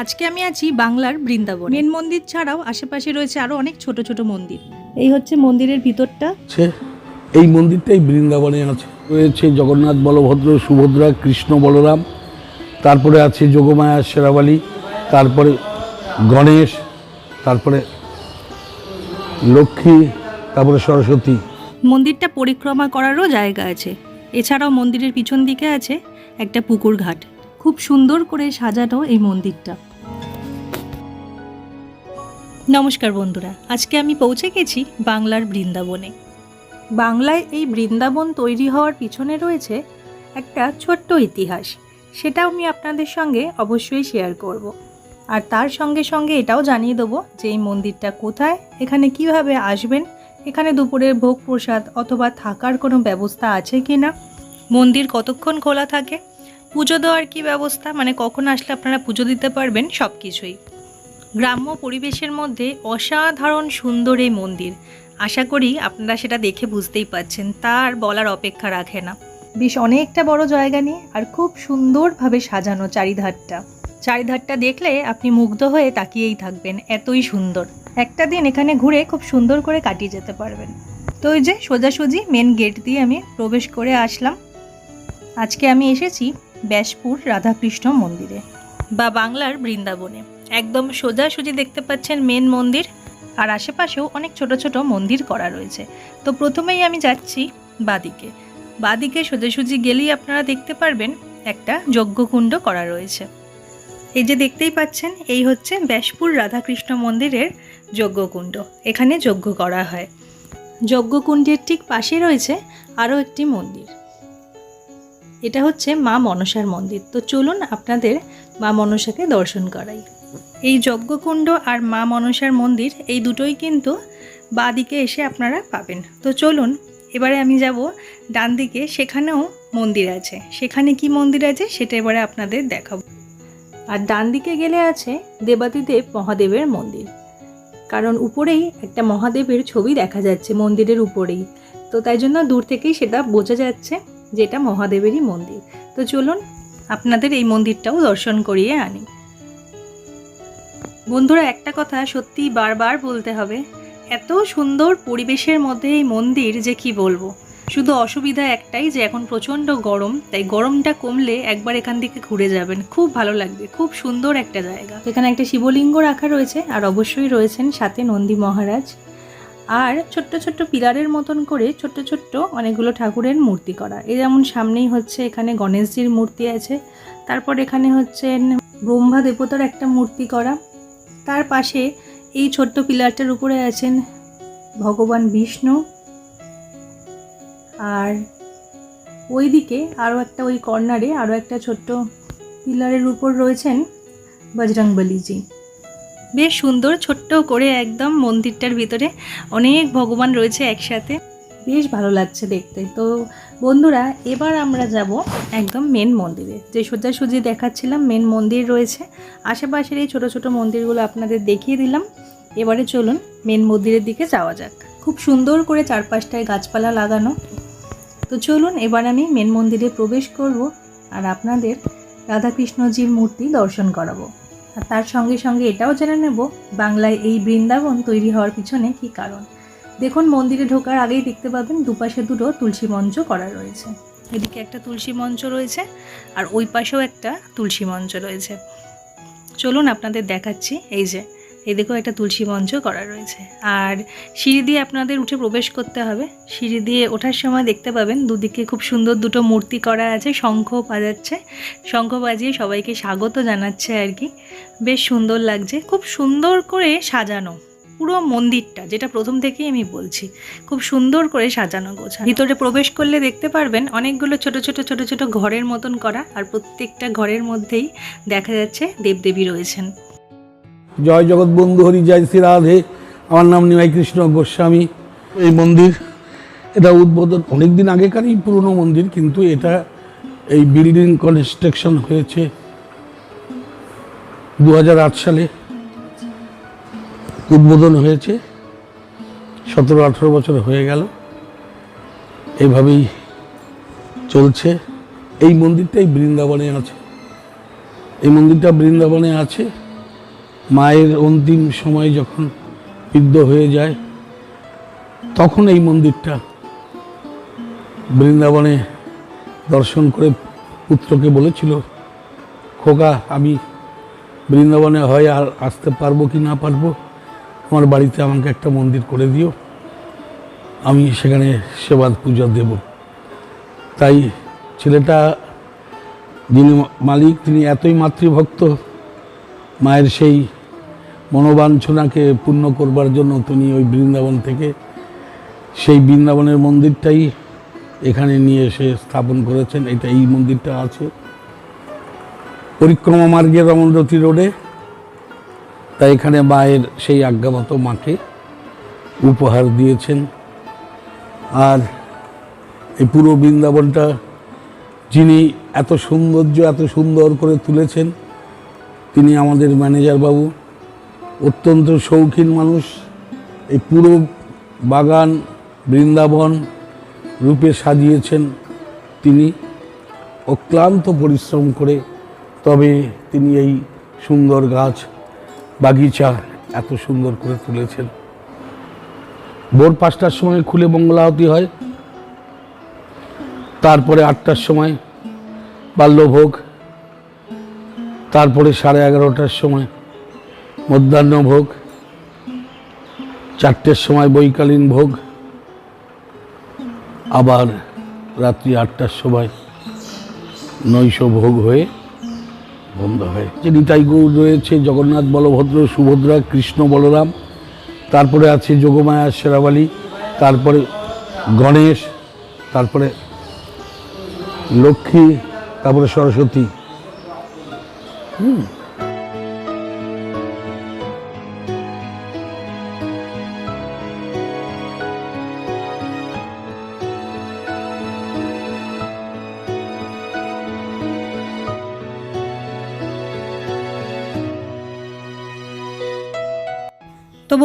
আজকে আমি আছি বাংলার বৃন্দাবন। মেন মন্দির ছাড়াও আশেপাশে রয়েছে আরও অনেক ছোট ছোট মন্দির। এই হচ্ছে মন্দিরের ভিতরটা। এই মন্দিরটাই বৃন্দাবনে আছে। রয়েছে জগন্নাথ বলভদ্র সুভদ্রা কৃষ্ণ বলরাম তারপরে আছে যোগমায়া শেরাবালি তারপরে গণেশ তারপরে লক্ষ্মী তারপরে সরস্বতী। মন্দিরটা পরিক্রমা করারও জায়গা আছে। এছাড়াও মন্দিরের পিছন দিকে আছে একটা পুকুর ঘাট। খুব সুন্দর করে সাজানো এই মন্দিরটা নমস্কার বন্ধুরা, আজকে আমি পৌঁছে গেছি বাংলার বৃন্দাবনে বাংলায় এই বৃন্দাবন তৈরি হওয়ার পিছনে রয়েছে একটা ছোট্ট ইতিহাস, সেটাও আমি আপনাদের সঙ্গে অবশ্যই শেয়ার করব। আর তার সঙ্গে সঙ্গে এটাও জানিয়ে দেবো যে এই মন্দিরটা কোথায়, এখানে কীভাবে আসবেন, এখানে দুপুরের ভোগ প্রসাদ অথবা থাকার কোনো ব্যবস্থা আছে কি না মন্দির কতক্ষণ খোলা থাকে পুজো দেওয়ার কি ব্যবস্থা? মানে কখন আসলে আপনারা পুজো দিতে পারবেন? সব কিছুই গ্রাম্য পরিবেশের মধ্যে অসাধারণ সুন্দর এই মন্দির। আশা করি আপনারা সেটা দেখে বুঝতেই পাচ্ছেন তার বলার অপেক্ষা রাখে না। বেশ অনেকটা বড় জায়গা নিয়ে আর খুব সুন্দরভাবে সাজানো চারিধারটা। চারিধারটা দেখলে আপনি মুগ্ধ হয়ে তাকিয়েই থাকবেন, এতই সুন্দর। একটা দিন এখানে ঘুরে খুব সুন্দর করে কাটিয়ে যেতে পারবেন। তো ওই যে সোজাসুজি মেন গেট দিয়ে আমি প্রবেশ করে আসলাম। আজকে আমি এসেছি ব্যাসপুর রাধাকৃষ্ণ মন্দিরে বা বাংলার বৃন্দাবনে। একদম সোজাসুজি দেখতে পাচ্ছেন মেন মন্দির, আর আশেপাশেও অনেক ছোট ছোট মন্দির করা রয়েছে। তো প্রথমেই আমি যাচ্ছি বাদিকে। বাদিকে সোজাসুজি গেলেই আপনারা দেখতে পারবেন একটা যজ্ঞকুণ্ড করা রয়েছে। এই যে দেখতেই পাচ্ছেন, এই হচ্ছে ব্যাসপুর রাধাকৃষ্ণ মন্দিরের যজ্ঞকুণ্ড। এখানে যজ্ঞ করা হয়। যজ্ঞকুণ্ডের ঠিক পাশে রয়েছে আরও একটি মন্দির। এটা হচ্ছে মা মনসার মন্দির। তো চলুন আপনাদের মা মনসাকে দর্শন করাই। এই যজ্ঞকুণ্ড আর মা মনসার মন্দির, এই দুটোই কিন্তু বাদিকে এসে আপনারা পাবেন। তো চলুন, এবারে আমি যাব ডান দিকে, সেখানেও মন্দির আছে। সেখানে কি মন্দির আছে সেটা এবারে আপনাদের দেখাবো। আর ডান দিকে গেলে আছে দেবাদিদেব মহাদেবের মন্দির। কারণ উপরেই একটা মহাদেবের ছবি দেখা যাচ্ছে মন্দিরের উপরেই। তো তাই জন্য দূর থেকেই সেটা বোঝা যাচ্ছে। যে এটা মহাদেবেরই মন্দির। তো চলুন, আপনাদের এই মন্দিরটাও দর্শন করিয়ে আনি। বন্ধুরা, একটা কথা সত্যি বারবার বলতে হবে, এত সুন্দর পরিবেশের মধ্যে এই মন্দির যে কি বলব? শুধু অসুবিধা একটাই যে এখন প্রচণ্ড গরম, তাই গরমটা কমলে একবার এখান থেকে ঘুরে যাবেন। খুব ভালো লাগবে, খুব সুন্দর একটা জায়গা। এখানে একটা শিবলিঙ্গ রাখা রয়েছে, আর অবশ্যই রয়েছেন সাথে নন্দী মহারাজ। আর ছোট্ট ছোট্ট পিলারের মতন করে ছোট্ট ছোট্ট অনেকগুলো ঠাকুরের মূর্তি করা। এই যেমন সামনেই হচ্ছে এখানে গণেশজির মূর্তি আছে। তারপর এখানে হচ্ছেন ব্রহ্মা দেবতার একটা মূর্তি করা। তার পাশে এই ছোট্ট পিলারটার উপরে আছেন ভগবান বিষ্ণু। আর ওইদিকে আরও একটা ওই কর্নারে আরও একটা ছোট্ট পিলারের উপর রয়েছেন বজরংবলীজি। বেশ সুন্দর, ছোট্ট করে একদম মন্দিরটার ভিতরে অনেক ভগবান রয়েছে একসাথে। বেশ ভালো লাগছে দেখতে। তো বন্ধুরা, এবার আমরা যাব একদম মেন মন্দিরে। যে সোজাসুজি দেখাচ্ছিলাম মেন মন্দির রয়েছে। আশেপাশের এই ছোটো ছোটো মন্দিরগুলো আপনাদের দেখিয়ে দিলাম। এবারে চলুন মেন মন্দিরের দিকে যাওয়া যাক। খুব সুন্দর করে চারপাশটায় গাছপালা লাগানো। তো চলুন, এবার আমি মেন মন্দিরে প্রবেশ করব আর আপনাদের রাধাকৃষ্ণজির মূর্তি দর্শন করাবো। আর তার সঙ্গে সঙ্গে এটাও জেনে নেব বাংলায় এই বৃন্দাবন তৈরি হওয়ার পিছনে কি কারণ। দেখুন, মন্দিরে ঢোকার আগেই দেখতে পাবেন দুপাশে দুটো তুলসী মঞ্চ করা রয়েছে। এদিকে একটা তুলসী মঞ্চ রয়েছে আর ওই পাশেও একটা তুলসী মঞ্চ রয়েছে। চলুন আপনাদের দেখাচ্ছি, এই যে এদিকেও একটা তুলসী মঞ্চ করা রয়েছে। আর সিঁড়ি দিয়ে আপনাদের উঠে প্রবেশ করতে হবে। সিঁড়ি দিয়ে ওঠার সময় দেখতে পাবেন দুদিকে খুব সুন্দর দুটো মূর্তি করা আছে, শঙ্খ বাজাচ্ছে। শঙ্খ বাজিয়ে সবাইকে স্বাগত জানাচ্ছে আর কি। বেশ সুন্দর লাগছে। খুব সুন্দর করে সাজানো। পুরো মন্দিরটা, যেটা প্রথম থেকেই আমি বলছি, খুব সুন্দর করে সাজানো গোছা ভিতরে প্রবেশ করলে দেখতে পারবেন অনেকগুলো ছোট ছোট ছোট ছোট ঘরের মতন করা, আর প্রত্যেকটা ঘরের মধ্যেই দেখা যাচ্ছে দেবদেবী রয়েছেন। জয় জগৎবন্ধু হরি জয় শ্রী রাধে। আমার নাম নিমাই কৃষ্ণ গোস্বামী। এই মন্দির এটা উদ্বোধন অনেক দিন আগেকারই পুরনো মন্দির কিন্তু এটা এই বিল্ডিং কনস্ট্রাকশন হয়েছে দু হাজার আট সালে। উদ্বোধন হয়েছে সতেরো আঠেরো বছর হয়ে গেল। এভাবেই চলছে। এই মন্দিরটাই বৃন্দাবনে আছে। এই মন্দিরটা বৃন্দাবনে আছে। মায়ের অন্তিম সময় যখন বৃদ্ধ হয়ে যায়, তখন এই মন্দিরটা বৃন্দাবনে দর্শন করে পুত্রকে বলেছিল, খোকা, আমি বৃন্দাবনে হয় আর আসতে পারব কি না পারব, আমার বাড়িতে আমাকে একটা মন্দির করে দিও, আমি সেখানে সেবা পূজা দেব। তাই ছেলেটা যিনি মালিক, তিনি এতই মাতৃভক্ত মায়ের সেই মনোবাঞ্ছনাকে পূর্ণ করবার জন্য তিনি ওই বৃন্দাবন থেকে সেই বৃন্দাবনের মন্দিরটাই এখানে নিয়ে এসে স্থাপন করেছেন। এটা এই মন্দিরটা আছে। পরিক্রমা মার্গে রমণরতি রোডে। তাই এখানে মায়ের সেই আজ্ঞামতো মাকে উপহার দিয়েছেন। আর এই পুরো বৃন্দাবনটা যিনি এত সৌন্দর্য, এত সুন্দর করে তুলেছেন তিনি আমাদের ম্যানেজার বাবু। অত্যন্ত শৌখিন মানুষ। এই পুরো বাগান, বৃন্দাবন রূপে সাজিয়েছেন তিনি। অক্লান্ত পরিশ্রম করে তবে তিনি এই সুন্দর গাছ, বাগিচা এত সুন্দর করে তুলেছেন। ভোর পাঁচটার সময় খুলে মঙ্গলাহতি হয়। তারপরে আটটার সময় বাল্যভোগ তারপরে সাড়ে এগারোটার সময়, মধ্যাহ্ন ভোগ, চারটের সময় বৈকালীন ভোগ, আবার রাত্রি আটটার সময় নৈশ ভোগ হয়ে বন্ধ হয় যে নিতাই গৌর রয়েছে, জগন্নাথ বলভদ্র, সুভদ্রা, কৃষ্ণ বলরাম, তারপরে আছে যোগমায়া শেরাবালি তারপরে গণেশ, তারপরে লক্ষ্মী, তারপরে সরস্বতী তো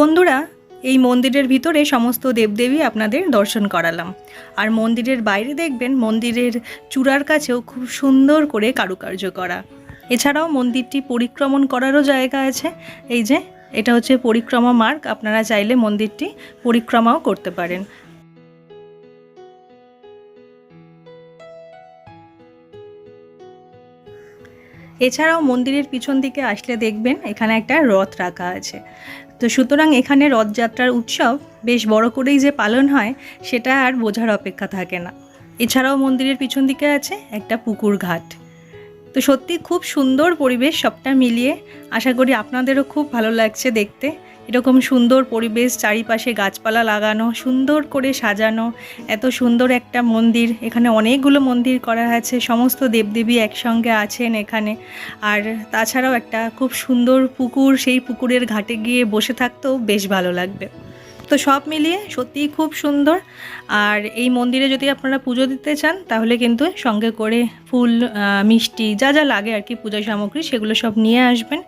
বন্ধুরা, এই মন্দিরের ভিতরে সমস্ত দেবদেবী আপনাদের দর্শন করালাম। আর মন্দিরের বাইরে দেখবেন মন্দিরের চূড়ার কাছেও খুব সুন্দর করে কারুকার্য করা। এছাড়াও মন্দিরটি পরিক্রমণ করারও জায়গা আছে। এই যে, এটা হচ্ছে পরিক্রমা মার্গ, আপনারা চাইলে মন্দিরটি পরিক্রমাও করতে পারেন। এছাড়াও মন্দিরের পিছন দিকে আসলে দেখবেন এখানে একটা রথ রাখা আছে। তো সুতরাং এখানে রথযাত্রার উৎসব বেশ বড় করেই যে পালন হয়, সেটা আর বোঝার অপেক্ষা থাকে না। এছাড়াও মন্দিরের পিছন দিকে আছে একটা পুকুর ঘাট। তো সত্যি খুব সুন্দর পরিবেশ সবটা মিলিয়ে আশা করি আপনাদেরও খুব ভালো লাগছে দেখতে। এরকম সুন্দর পরিবেশ, চারিপাশে গাছপালা লাগানো, সুন্দর করে সাজানো, এত সুন্দর একটা মন্দির। এখানে অনেকগুলো মন্দির করা আছে, সমস্ত দেবদেবী একসঙ্গে আছেন এখানে। আর তাছাড়াও একটা খুব সুন্দর পুকুর, সেই পুকুরের ঘাটে গিয়ে বসে থাকতেও বেশ ভালো লাগবে। তো সব মিলিয়ে সত্যিই খুব সুন্দর। আর এই মন্দিরে যদি আপনারা পুজো দিতে চান, তাহলে কিন্তু সঙ্গে করে ফুল মিষ্টি, যা যা লাগে আর কি পূজা সামগ্রী, সেগুলো সব নিয়ে আসবেন।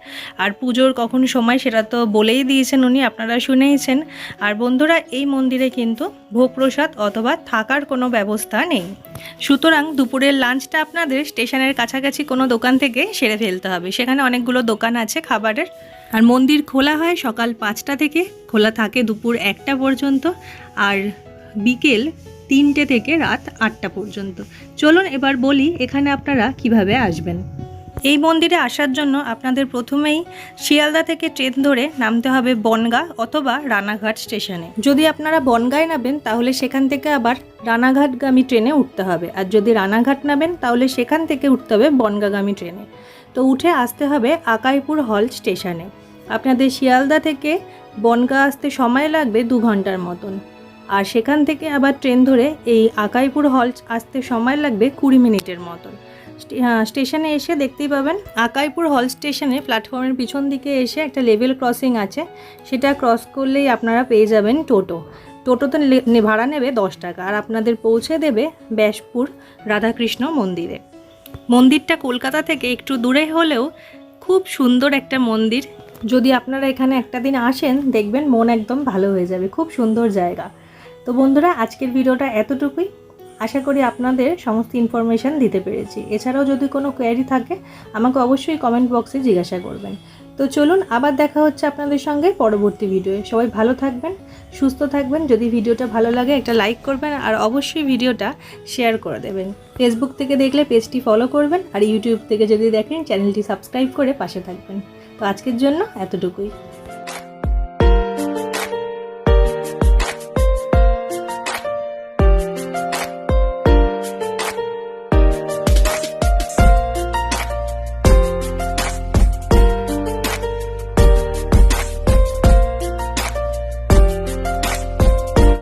আর পুজোর কখন সময় সেটা তো বলেই দিয়েছেন উনি, আপনারা শুনেইছেন। আর বন্ধুরা, এই মন্দিরে কিন্তু ভোগ প্রসাদ অথবা থাকার কোনো ব্যবস্থা নেই। সুতরাং দুপুরের লাঞ্চটা আপনাদের স্টেশনের কাছাকাছি কোনো দোকান থেকে সেরে ফেলতে হবে। সেখানে অনেকগুলো দোকান আছে খাবারের। আর মন্দির খোলা হয় সকাল পাঁচটা থেকে, খোলা থাকে দুপুর একটা পর্যন্ত, আর বিকেল তিনটে থেকে রাত আটটা পর্যন্ত। চলুন এবার বলি এখানে আপনারা কীভাবে আসবেন। এই মন্দিরে আসার জন্য আপনাদের প্রথমেই শিয়ালদা থেকে ট্রেন ধরে নামতে হবে বনগা অথবা রানাঘাট স্টেশনে। যদি আপনারা বনগায় নামেন, তাহলে সেখান থেকে আবার রানাঘাটগামী ট্রেনে উঠতে হবে। আর যদি রানাঘাট নামেন, তাহলে সেখান থেকে উঠতে হবে বনগাগামী ট্রেনে। তো উঠে আসতে হবে আকাইপুর হল স্টেশনে। আপনাদের শিয়ালদা থেকে বনগা আসতে সময় লাগবে দু ঘণ্টার মতন। আর সেখান থেকে আবার ট্রেন ধরে এই আকাইপুর হল আসতে সময় লাগবে কুড়ি মিনিটের মতন। স্টেশনে এসে দেখতেই পাবেন আকাইপুর হল স্টেশনে প্ল্যাটফর্মের পিছন দিকে এসে একটা লেভেল ক্রসিং আছে। সেটা ক্রস করলেই আপনারা পেয়ে যাবেন টোটো। টোটোতে ভাড়া নেবে দশ টাকা। আর আপনাদের পৌঁছে দেবে ব্যাসপুর রাধাকৃষ্ণ মন্দিরে। মন্দিরটা কলকাতা থেকে একটু দূরে হলেও খুব সুন্দর একটা মন্দির। যদি আপনারা এখানে একটা দিন আসেন, দেখবেন মন একদম ভালো হয়ে যাবে। খুব সুন্দর জায়গা। তো বন্ধুরা, আজকের ভিডিওটা এতটুকুই। আশা করি আপনাদের সমস্ত ইনফরমেশান দিতে পেরেছি। এছাড়াও যদি কোনো কোয়ারি থাকে, আমাকে অবশ্যই কমেন্ট বক্সে জিজ্ঞাসা করবেন। তো চলুন আবার দেখা হচ্ছে আপনাদের সঙ্গে পরবর্তী ভিডিওয়ে সবাই ভালো থাকবেন, সুস্থ থাকবেন, যদি ভিডিওটা ভালো লাগে একটা লাইক করবেন আর অবশ্যই ভিডিওটা শেয়ার করে দেবেন। ফেসবুক থেকে দেখলে পেজটি ফলো করবেন আর ইউটিউব থেকে যদি দেখেন চ্যানেলটি সাবস্ক্রাইব করে পাশে থাকবেন। তো আজকের জন্য এতটুকুই।